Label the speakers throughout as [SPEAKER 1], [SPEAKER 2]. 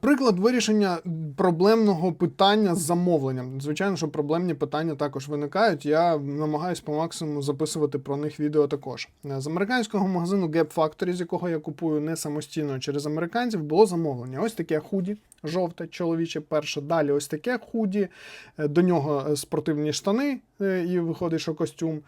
[SPEAKER 1] Приклад вирішення проблемного питання з замовленням. Звичайно, що проблемні питання також виникають. Я намагаюся по максимуму записувати про них відео також. З американського магазину Gap Factory, з якого я купую не самостійно через американців, було замовлення. Ось таке худі, жовте, чоловіче перше. Далі ось таке худі, е, до нього е, спортивні штани, е, і виходить, що костюм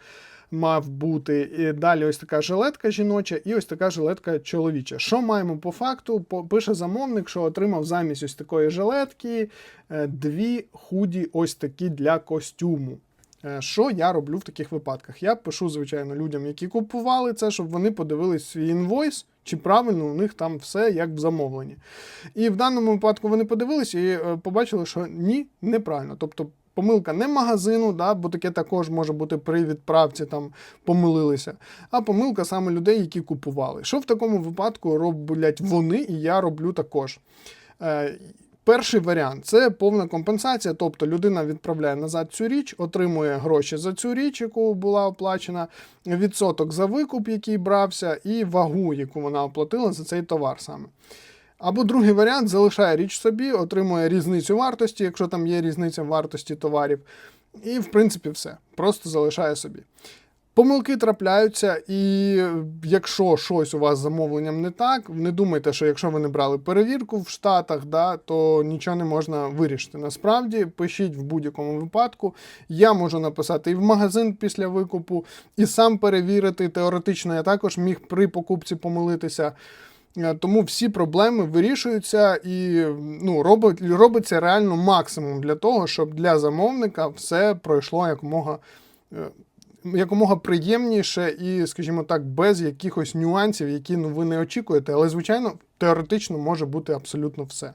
[SPEAKER 1] мав бути. І далі ось така жилетка жіноча і ось така жилетка чоловіча. Що маємо по факту? Пише замовник, що отримав замість ось такої жилетки е, дві худі ось такі для костюму. Е, Що я роблю в таких випадках? Я пишу, звичайно, людям, які купували це, щоб вони подивились свій інвойс, чи правильно у них там все як в замовленні. І в даному випадку вони подивились і е, побачили, що ні, неправильно. Тобто помилка не магазину, да, бо таке також може бути при відправці, там помилилися, а помилка саме людей, які купували. Що в такому випадку роблять вони, і я роблю також. Е, Перший варіант це повна компенсація, тобто людина відправляє назад цю річ, отримує гроші за цю річ, яку була оплачена, відсоток за викуп, який брався, і вагу, яку вона оплатила за цей товар саме. Або другий варіант залишає річ собі, отримує різницю вартості, якщо там є різниця вартості товарів. І, в принципі, все. Просто залишає собі. Помилки трапляються, і якщо щось у вас з замовленням не так, не думайте, що якщо ви не брали перевірку в Штатах, да, то нічого не можна вирішити. Насправді, пишіть в будь-якому випадку. Я можу написати і в магазин після викупу, і сам перевірити. Теоретично я також міг при покупці помилитися. Е, Тому всі проблеми вирішуються і ну, робить, робиться реально максимум для того, щоб для замовника все пройшло якомога, е, якомога приємніше і, скажімо так, без якихось нюансів, які ну, ви не очікуєте. Але, звичайно, теоретично може бути абсолютно все.